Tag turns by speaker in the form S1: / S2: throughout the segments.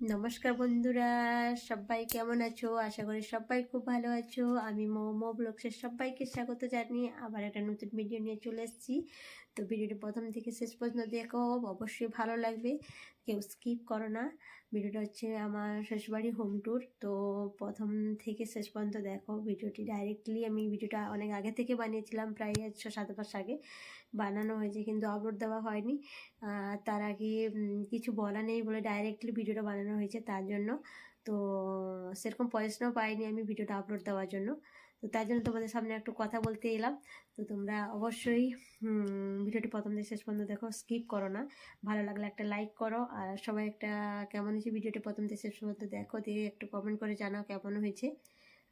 S1: নমস্কার বন্ধুরা, সবাই কেমন আছো? আশা করি সবাই খুব ভালো আছো। আমি মোমো ব্লগসের সবাইকে স্বাগত জানি আবার একটা নতুন ভিডিও নিয়ে চলে এসেছি। তো ভিডিওটি প্রথম থেকে শেষ পর্যন্ত দেখো, অবশ্যই ভালো লাগবে। কেউ স্কিপ করো না। ভিডিওটা হচ্ছে আমার শ্বশুরবাড়ি হোম ট্যুর তো প্রথম থেকে শেষ পর্যন্ত দেখো ভিডিওটি ডাইরেক্টলি আমি ভিডিওটা অনেক আগে থেকে বানিয়েছিলাম, প্রায় ছ সাত মাস আগে। বানানো হয়েছে কিন্তু আপলোড দেওয়া হয়নি। তার আগে কিছু বলা নেই বলে ডাইরেক্টলি ভিডিওটা বানানো হয়েছে তার জন্য। তো সেরকম পয়সাও পাইনি আমি ভিডিওটা আপলোড দেওয়ার জন্য। তো তার জন্য তোমাদের সামনে একটু কথা বলতে এলাম। তো তোমরা অবশ্যই ভিডিওটি প্রথম থেকে শেষ পর্যন্ত দেখো স্কিপ করো না। ভালো লাগলে একটা লাইক করো। আর সবাই একটা কেমন হয়েছে ভিডিওটি প্রথম থেকে শেষ পর্যন্ত দেখো, দিয়ে একটু কমেন্ট করে জানাও কেমন হয়েছে।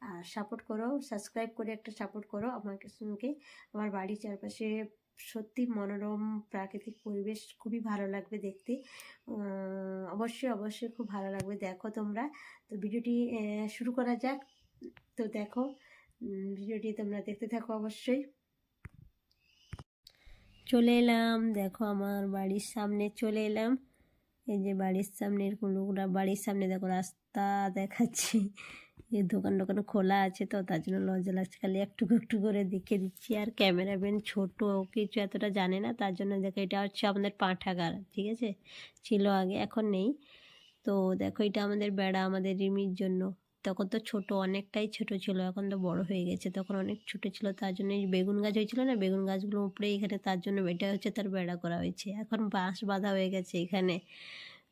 S1: আর সাপোর্ট করো সাবস্ক্রাইব করে একটা সাপোর্ট করো আমাকে সঙ্গে। আমার বাড়ির চারপাশে সত্যি মনোরম প্রাকৃতিক পরিবেশ খুবই ভালো লাগবে দেখতে। অবশ্যই অবশ্যই খুব ভালো লাগবে। দেখো তোমরা। তো ভিডিওটি শুরু করা যাক। তো দেখো ভিডিওটি তোমরা দেখতে থাকো অবশ্যই। চলে এলাম, দেখো আমার বাড়ির সামনে চলে এলাম। এই যে বাড়ির সামনে এরকম লোকরা বাড়ির সামনে দেখো রাস্তা দেখাচ্ছি। এই দোকান দোকান খোলা আছে তো, তার জন্য লজ্জা লাগছে। খালি একটু একটু করে দেখে দিচ্ছি। আর ক্যামেরাম্যান ছোট কিছু এতটা জানে না, তার জন্য দেখো এটা হচ্ছে আমাদের পাঠাগার, ঠিক আছে? ছিল আগে, এখন নেই। তো দেখো এটা আমাদের বেড়া, আমাদের রিমির জন্য। তখন তো ছোট অনেকটাই ছোট ছিল, এখন তো বড় হয়ে গেছে। তখন অনেক ছোট ছিল, তার জন্য বেগুন গাছ হয়েছিল না, বেগুন গাছগুলো উপরে এখানে তার জন্য এটা হচ্ছে তার বেড়া করা হয়েছে। এখন বাঁশ বাঁধা হয়ে গেছে এখানে।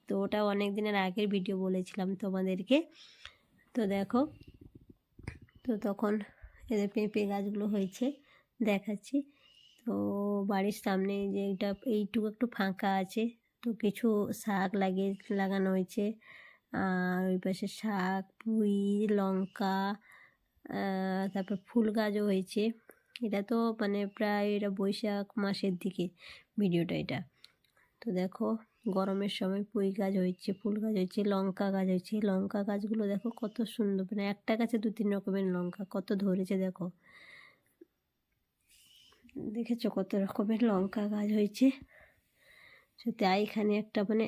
S1: তো ওটা অনেক দিনের আগের ভিডিও বলেছিলাম তোমাদেরকে। তো দেখো, তো তখন এদের পেঁপে গাছগুলো হয়েছে, দেখাচ্ছি। তো বাড়ির সামনে যে এটা, এইটুকু একটু ফাঁকা আছে, তো কিছু শাক লাগিয়ে, লাগানো হয়েছে। ওই পাশে শাক, পুঁই, লঙ্কা তারপর ফুল গাছও হয়েছে। এটা তো মানে প্রায় এটা বৈশাখ মাসের দিকে ভিডিওটা এটা। তো দেখো, গরমের সময় পুঁই গাছ হয়েছে, ফুল গাছ হয়েছে, লঙ্কা গাছ হয়েছে। লঙ্কা গাছগুলো দেখো কত সুন্দর মানে একটা গাছে দু তিন রকমের লঙ্কা, কত ধরেছে দেখো। দেখেছ কত রকমের লঙ্কা গাছ হয়েছে? সত্যি এখানে একটা মানে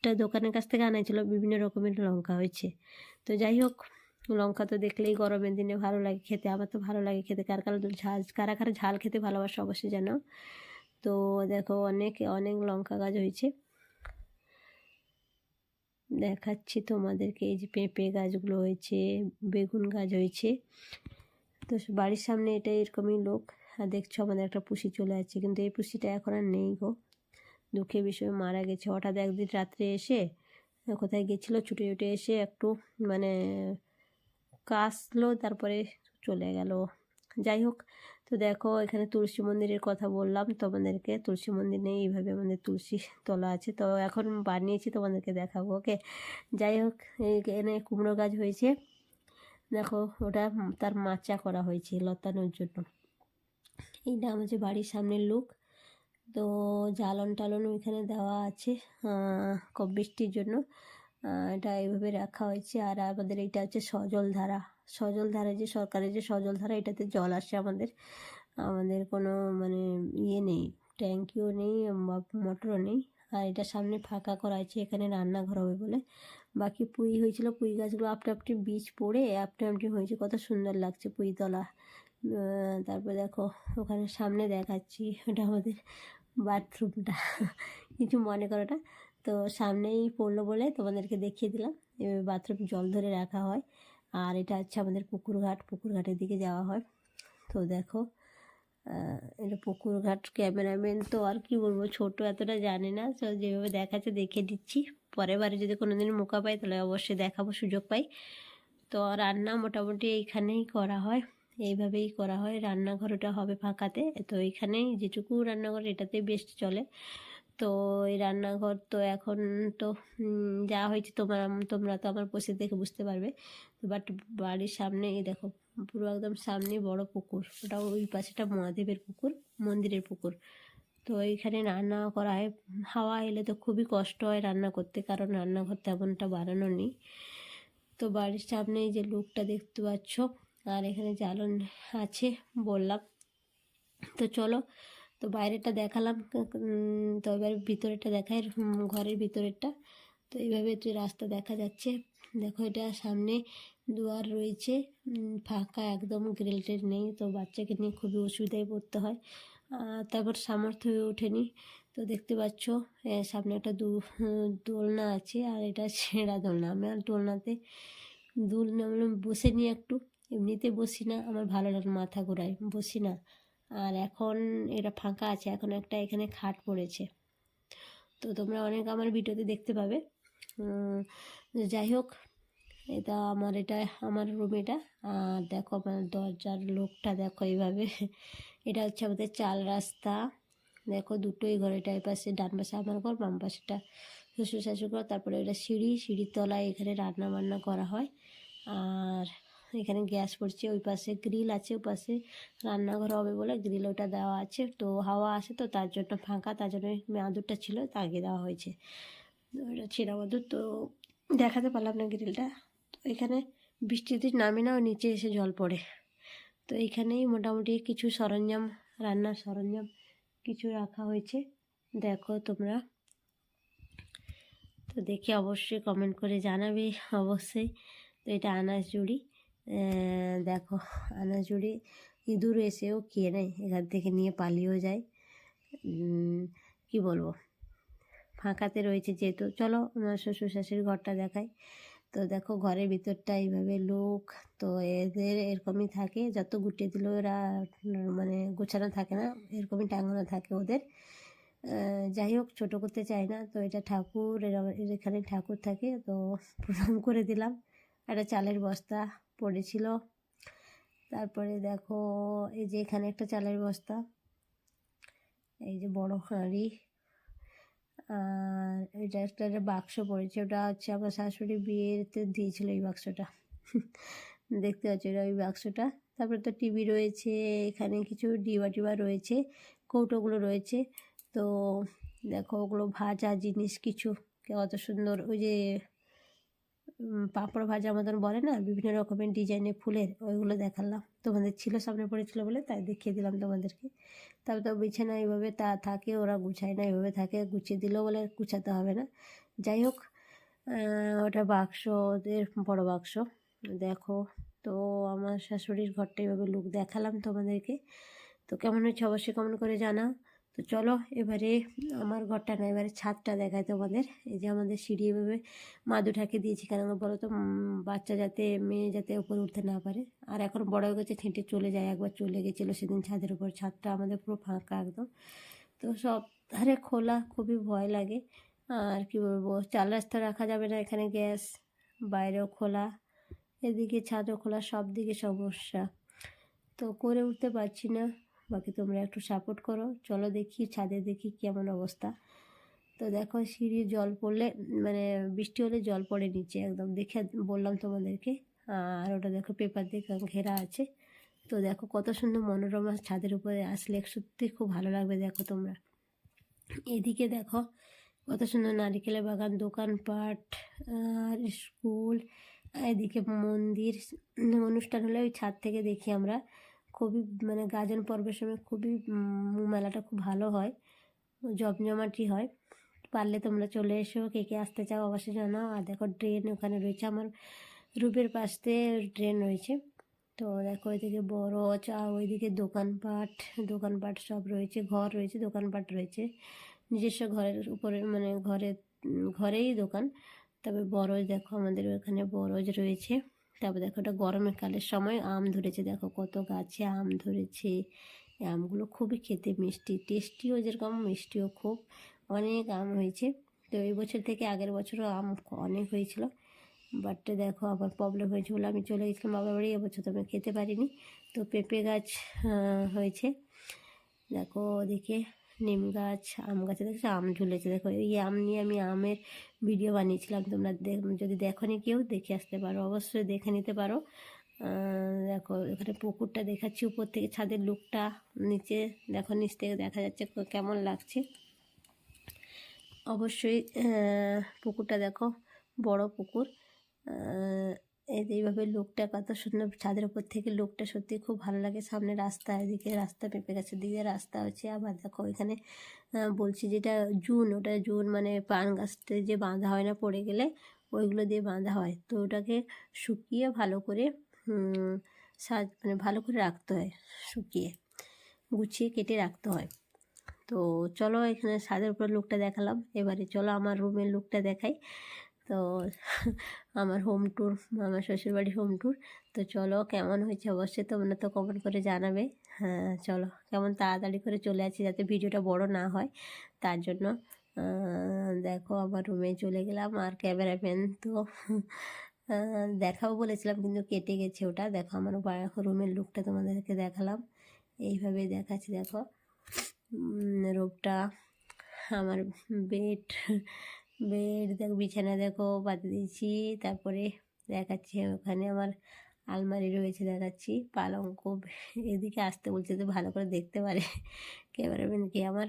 S1: একটা দোকানের কাছ থেকে আনাইছিল, বিভিন্ন রকমের লঙ্কা হয়েছে। তো যাই হোক, লঙ্কা তো দেখলেই গরমের দিনে ভালো লাগে খেতে, আমার তো ভালো লাগে খেতে। কার কারও ঝাল কারা কারা ঝাল খেতে ভালোবাসে অবশ্যই জানো তো দেখো অনেক অনেক লঙ্কা গাছ হয়েছে। দেখাচ্ছি তোমাদেরকে, এই যে পেঁপে গাছগুলো হয়েছে, বেগুন গাছ হয়েছে। তো বাড়ির সামনে এটা এরকমই লোক। আর দেখছ আমাদের একটা পুষি চলে যাচ্ছে কিন্তু এই পুষিটা এখন আর নেই গো। দুঃখের বিষয়ে মারা গেছে। হঠাৎ একদিন রাত্রে এসে, কোথায় গেছিল, ছুটে ছুটে এসে একটু মানে কাশলো, তারপরে চলে গেল। যাই হোক, তো দেখো, এখানে তুলসী মন্দিরের কথা বললাম। তোমাদেরকে তুলসী মন্দির নেই, এইভাবে আমাদের তুলসী তলা আছে। তো এখন বানিয়েছি, তোমাদেরকে দেখাবো ওকে যাই হোক, এখানে কুমড়ো গাছ হয়েছে। দেখো, ওটা তার মাচা করা হয়েছে লতানোর জন্য। এইটা আমাদের বাড়ির সামনের লোক তো জ্বালন টালন ওইখানে দেওয়া আছে বৃষ্টির জন্য। এটা এইভাবে রাখা হয়েছে। আর আমাদের এইটা হচ্ছে সজল ধারা। সজল ধারা যে সরকারের যে সজল ধারা, এটাতে জল আসে আমাদের। আমাদের কোনো মানে ইয়ে নেই, ট্যাঙ্কিও নেই, বা মোটরও নেই। আর এটা সামনে ফাঁকা করা আছে, এখানে রান্নাঘর হবে বলে। বাকি পুঁই হয়েছিল, পুঁই গাছগুলো আপনি আপনি বীজ পড়ে আপনি আপনি হয়েছে। কত সুন্দর লাগছে পুঁইতলা। তারপর দেখো, ওখানে সামনে দেখাচ্ছি, ওটা আমাদের বাথরুমটা। কিছু মনে করো না তো সামনেই পড়ল বলে তোমাদেরকে দেখিয়ে দিলাম। এভাবে বাথরুম জল ধরে রাখা হয়। আর এটা হচ্ছে আমাদের পুকুর ঘাট পুকুর ঘাটের দিকে যাওয়া হয়। তো দেখো এটা পুকুর ঘাট ক্যামেরাম্যান তো আর কি বলব, ছোট এতটা জানে না। তো যেভাবে দেখাচ্ছে দেখে দিচ্ছি। পরের বারে যদি কোনো দিন মোকা পাই, তাহলে অবশ্যই দেখাবো, সুযোগ পাই। তো রান্না মোটামুটি এইখানেই করা হয়। এইভাবেই করা হয়। রান্নাঘরটা হবে ফাঁকাতে। তো এইখানেই যেটুকু রান্নাঘর, এটাতে বেস্ট চলে। তো এই রান্নাঘর তো এখন তো যা হয়েছে তোমার, তোমরা তো আমার পোষে দেখে বুঝতে পারবে। বাট বাড়ির সামনে, এই দেখো, পুরো একদম সামনে বড় পুকুর। ওটা ওই পাশেটা মহাদেবের পুকুর, মন্দিরের পুকুর। তো এইখানে রান্না করা হয়। হাওয়া এলে তো খুবই কষ্ট হয় রান্না করতে, কারণ রান্নাঘর তেমনটা বানানো নেই। তো বাড়ির সামনে যে লোকটা দেখতে পাচ্ছ আর এখানে জ্বালন আছে বললাম। তো চলো, তো বাইরেটা দেখালাম। তো এবার ভিতরেরটা দেখায় ঘরের ভিতরেরটা। তো এইভাবে একটু রাস্তা দেখা যাচ্ছে, দেখো এটা সামনে দুয়ার রয়েছে। ফাঁকা একদম, গ্রিল টেল নেই, তো বাচ্চাকে নিয়ে খুবই অসুবিধায় পড়তে হয়। তারপর সামর্থ্য হয়ে ওঠেনি। তো দেখতে পাচ্ছ সামনে একটা দু, দোলনা আছে, আর এটা ছেঁড়া দোলনা। আমি আর দোলনাতে দুল নামলাম বসে নিই একটু। এমনিতে বসি না, আমার ভালো লাগে মাথা ঘোরায়, বসি না। আর এখন এটা ফাঁকা আছে, এখন একটা এখানে খাট পড়েছে। তো তোমরা অনেক আমার ভিডিওতে দেখতে পাবে। যাই হোক, এটা আমার এটা আমার রুম এটা। আর দেখো আমার দরজার লোকটা দেখো এইভাবে। এটা হচ্ছে আমাদের চাল রাস্তা। দেখো দুটোই ঘর এটা এই পাশে ডান পাশে আমার ঘর, বাম পাশেটা শ্বশুর শাশুর ঘর, তারপরে এটা সিঁড়ি, সিঁড়ির তলায় এখানে রান্না বান্না করা হয়। আর এখানে গ্যাস পড়ছে, ওই পাশে গ্রিল আছে, ওই পাশে রান্নাঘর হবে বলে গ্রিল ওটা দেওয়া আছে। তো হাওয়া আসে তো তার জন্য ফাঁকা, তার জন্য মাদুরটা ছিল তাকে দেওয়া হয়েছে। এটা ছিঁড়া মাদুর, তো দেখাতে পারলাম না গ্রিলটা। তো এখানে বৃষ্টিতে নামে না নিচে এসে জল পড়ে। তো এইখানেই মোটামুটি কিছু সরঞ্জাম, রান্নার সরঞ্জাম কিছু রাখা হয়েছে। দেখো তোমরা। তো দেখে অবশ্যই কমেন্ট করে জানাবে, অবশ্যই। তো এটা আনাজ জুড়ি। দেখো জুড়ি ইঁদুর এসেও খেয়ে নেয় এখান থেকে নিয়ে পালিয়েও যায়। কি বলব? ফাঁকাতে রয়েছে যেহেতু। চলো আমার শ্বশুর শাশুড়ির ঘরটা দেখাই। তো দেখো ঘরের ভিতরটা এইভাবে লোক তো এদের এরকমই থাকে। যত গুটিয়ে দিলেও এরা উম, মানে গোছানো থাকে না এরকমই টাঙানো থাকে ওদের। যাই হোক ছোটো করতে চাই না তো এটা ঠাকুর এখানে ঠাকুর থাকে তো প্রণাম করে দিলাম। একটা চালের বস্তা পড়েছিল। তারপরে দেখো, এই যে এখানে একটা চালের বস্তা। এই যে বড় হাঁড়ি। আর এটা একটা বাক্স পড়েছে। ওটা হচ্ছে আমার শাশুড়ি বিয়েতে দিয়েছিল এই বাক্সটা। দেখতে পাচ্ছ এটা ওই বাক্সটা। তারপরে তো টিভি রয়েছে, এখানে কিছু ডিবা টিবা রয়েছে, কৌটোগুলো রয়েছে। তো দেখো, ওগুলো ভাজা জিনিস কিছু। কত সুন্দর ওই যে পাঁপড় ভাজা মতন বলে না, বিভিন্ন রকমের ডিজাইনের ফুলের, ওইগুলো দেখালাম। তোমাদের ছিল, সামনে পড়েছিল বলে, তাই দেখিয়ে দিলাম তোমাদেরকে। তারপর তো বিছানা এইভাবে তা থাকে, ওরা গুছায় না এইভাবে থাকে, গুছিয়ে দিলেও বলে গুছাতে হবে না। যাই হোক ওটা বাক্স, ওদের বড় বাক্স। দেখো, তো আমার শাশুড়ির ঘরটা এইভাবে লুক দেখালাম তোমাদেরকে। তো কেমন হচ্ছে অবশ্যই কমেন্ট করে জানাও। তো চলো এবারে আমার ঘরটা না, এবারে ছাদটা দেখায় তোমাদের। এই যে আমাদের সিঁড়ি এভাবে মাদু মাদুঠাকে দিয়েছি, কেন বলো তো? বাচ্চা যাতে, মেয়ে যাতে উপরে উঠতে না পারে। আর এখন বড় হয়ে গেছে হেঁটে চলে যায়, একবার চলে গেছিল সেদিন ছাদের উপর। ছাদটা আমাদের পুরো ফাঁকা একদম। তো সব ধারে খোলা, খুবই ভয় লাগে। আর কি বলব, চাল রাস্তা রাখা যাবে না এখানে, গ্যাস। বাইরেও খোলা, এদিকে ছাদও খোলা, সব দিকে সমস্যা। তো করে উঠতে পারছি না। বাকি তোমরা একটু সাপোর্ট করো। চলো দেখি, ছাদে দেখি কেমন অবস্থা। তো দেখো সিঁড়ির জল পড়লে মানে বৃষ্টি হলে জল পড়ে নিচে একদম। দেখে বললাম তোমাদেরকে। আর ওটা দেখো পেপার দিয়ে ঘেরা আছে। তো দেখো কত সুন্দর মনোরমা ছাদের উপরে আসলে। সত্যি খুব ভালো লাগবে দেখো তোমরা। এদিকে দেখো, কত সুন্দর নারিকেলের বাগান, দোকানপাট, আর স্কুল এদিকে মন্দির। অনুষ্ঠান হলে ওই ছাদ থেকে দেখি আমরা। খুবই মানে গাজন পর্বের সময় খুবই মেলাটা খুব ভালো হয়। জমজমাটি হয়। পারলে তোমরা চলে এসো, কে কে আসতে চাও অবশ্যই জানাও। আর দেখো ড্রেন ওখানে রয়েছে আমার রূপের পাশ দিয়ে ড্রেন রয়েছে। তো দেখো, ওইদিকে বড় চা, ওইদিকে দোকানপাট দোকানপাট সব রয়েছে, ঘর রয়েছে, দোকানপাট রয়েছে। নিজস্ব ঘরের উপরে মানে ঘরে ঘরেই দোকান। তবে বরজ দেখো, আমাদের ওখানে বরজ রয়েছে। তারপর দেখো ওটা গরমের কালের সময় আম ধরেছে, দেখো কত গাছে আম ধরেছে। আমগুলো খুবই খেতে মিষ্টি, টেস্টিও যেরকম, মিষ্টিও খুব। অনেক আম হয়েছে। তো এই বছর থেকে আগের বছরও আম অনেক হয়েছিল। বাট দেখো আমার প্রবলেম হয়েছে বলে আমি চলে গেছিলাম বাবার বাড়ি, এবছর তো আমি খেতে পারিনি। তো পেঁপে গাছ হয়েছে। দেখো ওদিকে নিম গাছ, আম গাছে দেখছ? আম ঝুলেছে। দেখো, এই আম নিয়ে আমি আমের ভিডিও বানিয়েছিলাম। তোমরা দেখ- যদি দেখোনি কেউ, দেখে আসতে পারো। অবশ্যই দেখে নিতে পারো। দেখো, এখানে পুকুরটা দেখাচ্ছি। উপর থেকে ছাদের লুকটা নিচে, দেখো, নিচ থেকে দেখা যাচ্ছে কেমন লাগছে। অবশ্যই পুকুরটা দেখো, বড় পুকুর। এইভাবে লোকটা কত সুন্দর ছাদের উপর থেকে লোকটা সত্যি খুব ভালো লাগে। সামনে রাস্তা, এদিকে রাস্তা পেঁপে গাছের দিকে রাস্তা হচ্ছে। আবার দেখো এখানে বলছি যেটা জুন, ওটা জুন মানে পান গাছটা যে বাঁধা হয় না পড়ে গেলে, ওইগুলো দিয়ে বাঁধা হয়। তো ওটাকে শুকিয়ে ভালো করে সাজ মানে ভালো করে রাখতে হয়, শুকিয়ে, গুছিয়ে কেটে রাখতে হয়। তো চলো এখানে ছাদের উপর লুকটা দেখালাম। এবারে চলো আমার রুমের লুকটা দেখাই। তো আমার হোম ট্যুর আমার শ্বশুরবাড়ির হোম ট্যুর তো চলো, কেমন হয়েছে অবশ্যই তোমরা তো কমেন্ট করে জানাবে। হ্যাঁ চলো, কেমন তাড়াতাড়ি করে চলে আসি যাতে ভিডিওটা বড় না হয়। তার জন্য দেখো, আমার রুমে চলে গেলাম আর ক্যামেরাম্যান তো দেখাবো বলেছিলাম কিন্তু কেটে গেছে ওটা। দেখো, আমার রুমের লুকটা তোমাদেরকে দেখালাম। এইভাবে দেখাচ্ছি, দেখো। রূপটা আমার বেড বেড দেখো, বিছানা দেখো পাতে দিয়েছি। তারপরে দেখাচ্ছি ওখানে আমার আলমারি রয়েছে, দেখাচ্ছি। পালঙ্ক এদিকে আসতে বলছে তো ভালো করে দেখতে পারে। ক্যামেরাম্যান কি আমার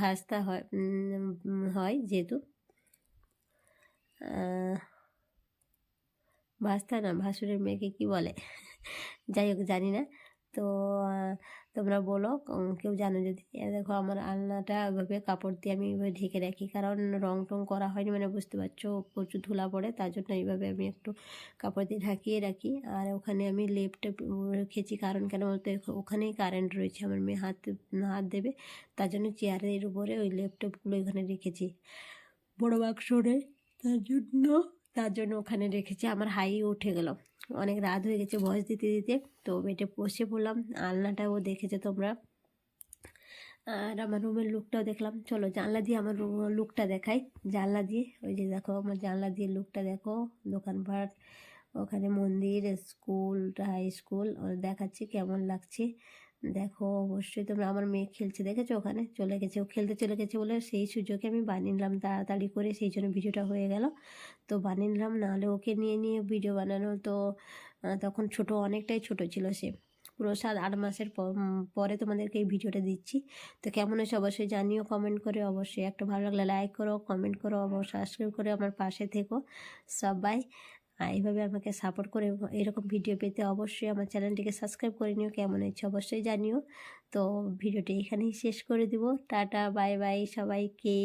S1: ভাস্তা হয় হয় যেহেতু। ভাস্তা না, ভাসুরের মেয়েকে কি বলে? যাই হোক, জানি না। তো তোমরা বলো কেউ জানো যদি। দেখো, আমার আলনাটা ওইভাবে কাপড় দিয়ে আমি এইভাবে ঢেকে রাখি, কারণ রং টং করা হয়নি মানে বুঝতে পারছ, প্রচুর ধুলা পড়ে, তার জন্য এইভাবে আমি একটু কাপড় দিয়ে ঢাকিয়ে রাখি। আর ওখানে আমি লেপটা রেখেছি, কারণ কেন বলতো ওখানেই কারেন্ট রয়েছে, আমার মেয়ে হাত হাত দেবে, তার জন্য চেয়ারের উপরে ওই ল্যাপটপগুলো এখানে রেখেছি, বড় বাক্স নেই তার জন্য তার জন্য ওখানে রেখেছি, আমার হাই উঠে গেল। অনেক রাত হয়ে গেছে ভয়েস দিতে দিতে। তো বেটে বসে পড়লাম আলনাটাও দেখেছে তোমরা। আর আমার রুমের লুকটাও দেখলাম। চলো জানলা দিয়ে আমার রুম লুকটা দেখাই। জানলা দিয়ে, ওই যে দেখো আমার জানলা দিয়ে লুকটা দেখো। দোকানপাট, ওখানে মন্দির স্কুল হাই স্কুল দেখাচ্ছি কেমন লাগছে। দেখো, অবশ্যই তোমরা আমার মেয়ে খেলছে, দেখেছ ওখানে? চলে গেছে, ও খেলতে চলে গেছে বলে সেই সুযোগে আমি বানিয়ে নিলাম তাড়াতাড়ি করে, সেই জন্য ভিডিওটা হয়ে গেল। তো বানিয়ে নিলাম, নাহলে ওকে নিয়ে নিয়ে ভিডিও বানানো তো তখন ছোট, অনেকটাই ছোট ছিল সে। পুরো সাত, আট মাসের পরে তোমাদেরকে এই ভিডিওটা দিচ্ছি। তো কেমন হয়েছে অবশ্যই জানিও কমেন্ট করে অবশ্যই। একটা ভালো লাগলে লাইক করো কমেন্ট করো, অবশ্যই সাবস্ক্রাইব করে আমার পাশে থেকো। সবাই এইভাবে আমাকে সাপোর্ট করে এরকম ভিডিও পেতে অবশ্যই আমার চ্যানেলটিকে সাবস্ক্রাইব করে নিও, কেমন হয়েছে অবশ্যই জানিও। তো ভিডিওটি এখানেই শেষ করে দিব। টাটা বাই বাই সবাইকে।